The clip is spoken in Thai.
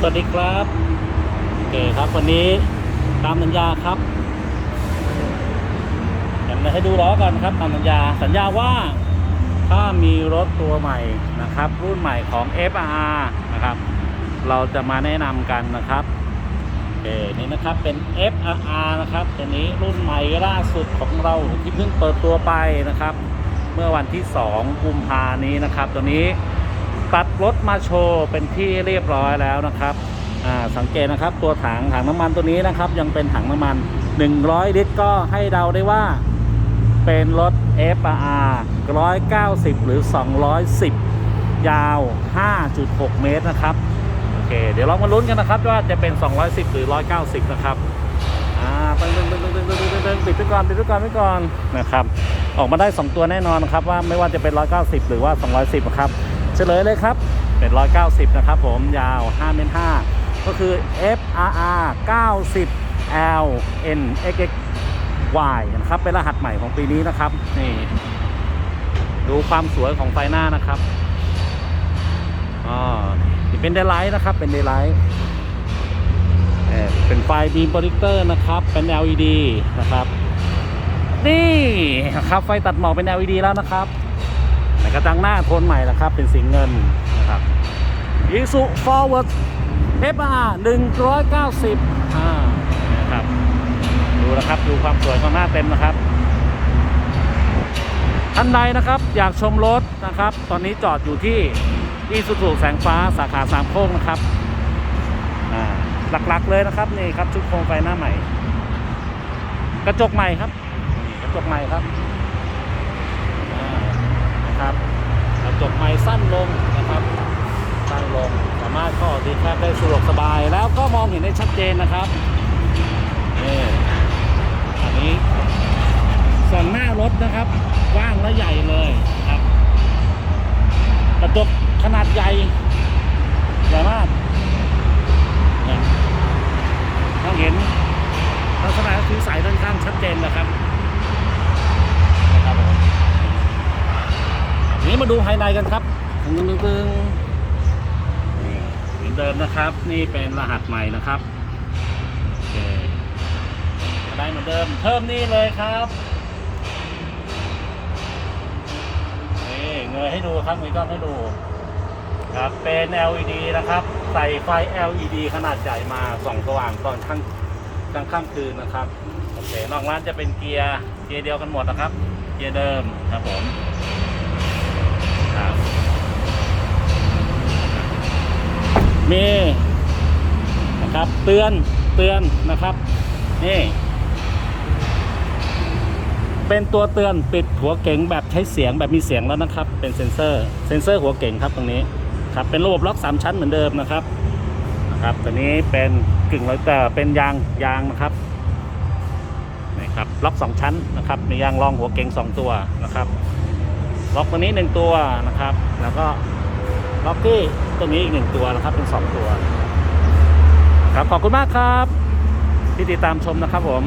สวัสดีครับโอเคครับวันนี้ตามสัญญาครับเดี๋ยวเราให้ดูล้อก่อนครับตามสัญญาสัญญาว่าถ้ามีรถตัวใหม่นะครับ รุ่นใหม่ของ FR นะครับ เราจะมาแนะนำกันนะครับโอเคนี่นะครับเป็น FR นะครับตัวนี้รุ่นใหม่ล่าสุดของเราที่เพิ่งเปิดตัวไปนะครับ เมื่อวันที่ 2 กุมภานี้นะครับตัวนี้ ตัดรถมาโชว์เป็นที่เรียบร้อยแล้วนะครับสังเกตนะครับตัวถังถังน้ำมันตัวนี้นะครับ ยังเป็นถังน้ำมัน 100 ลิตรก็ให้เดาได้ว่าเป็นรถ FR 190 หรือ 210 ยาว 5.6 เมตรนะครับโอเคเดี๋ยวเรามาลุ้นกันนะครับว่าจะเป็น 210 หรือ 190 นะครับอ่าไปเดินเดินเดินเดินเดินเดินปิดไปก่อนปิดไปก่นไปก่อนนะครับ ออกมาได้ 2 ตัวแน่นอนครับว่าไม่ว่าจะเป็น 190 หรือว่า 210 นะครับ เฉลยเลยครับเป็น190 นะครับผมยาว 5 เมตร 5 ก็คือ FRR 90 L N X X Y นะครับ เป็นรหัสใหม่ของปีนี้นะครับ นี่ ดูความสวยของไฟหน้านะครับอ๋อนี่เป็นเดลไลท์นะครับ เป็นเดลไลท์เอ่อเป็นไฟบีมโปรดิกเตอร์นะครับ เป็น LED นะครับ นี่นะครับ ไฟตัดหมอกเป็น LED แล้วนะครับ กระจังหน้าโทนใหม่นะครับ เป็นสีเงินนะครับยิสุ forward FR 190อ่านะครับ ดูนะครับ ดูความสวยของหน้าเต็มนะครับท่านใดนะครับอยากชมรถนะครับ ตอนนี้จอดอยู่ที่อีสุสุแสงฟ้าสาขาสามโค้งนะครับหลักๆเลยนะครับนี่ครับชุดโคมไฟหน้าใหม่ กระจกใหม่ครับกระจกใหม่ครับ นะครับกระจกใหม่สั้นลงนะครับ สั้นลงสามารถเข้าดีแคบได้สะดวกสบาย แล้วก็มองเห็นได้ชัดเจนนะครับนี่อันนี้ส่วนหน้ารถนะครับกว้างและใหญ่เลยนะครับ กระจกขนาดใหญ่ใหญ่มากเนี่ยต้องเห็นลักษณะผิวใสด้านข้างชัดเจนนะครับผมที นี้มาดูภายในกันครับตึงตึงตึงนี่เหมือนเดิมนะครับ นี่เป็นรหัสใหม่นะครับโอเคได้เหมือนเดิม เพิ่มนี่เลยครับนี่เงยให้ดูครับมีกล้องให้ดูครับเป็น LED นะครับ ใส่ไฟ LED ขนาดใหญ่มาส่องสว่างตอนข้างกลางค่ำคืนนะครับโอเคนอกร้านจะเป็นเกียร์เกียร์เดียวกันหมดนะครับ เกียร์เดิมครับผม ครับ มีนะครับเตือนเตือนนะครับนี่เป็นตัวเตือนปิดหัวเก๋งแบบใช้เสียงแบบมีเสียงแล้วนะครับ เป็นเซ็นเซอร์เซ็นเซอร์หัวเก๋งครับตรงนี้ครับเป็นระบบล็อก 3 ชั้นเหมือนเดิมนะครับนะครับตัวนี้เป็นกึ่งร้อยแต่เป็นยางยางนะครับนี่ครับล็อก 2 ชั้นนะครับมียางรองหัวเก๋ง2 ตัวนะครับ ล็อกตัวนี้ 1 ตัวนะครับ แล้วก็ล็อกที่ตัวนี้อีก 1 ตัวนะครับ เป็น 2 ตัว ครับขอบคุณมากครับ ที่ติดตามชมนะครับผม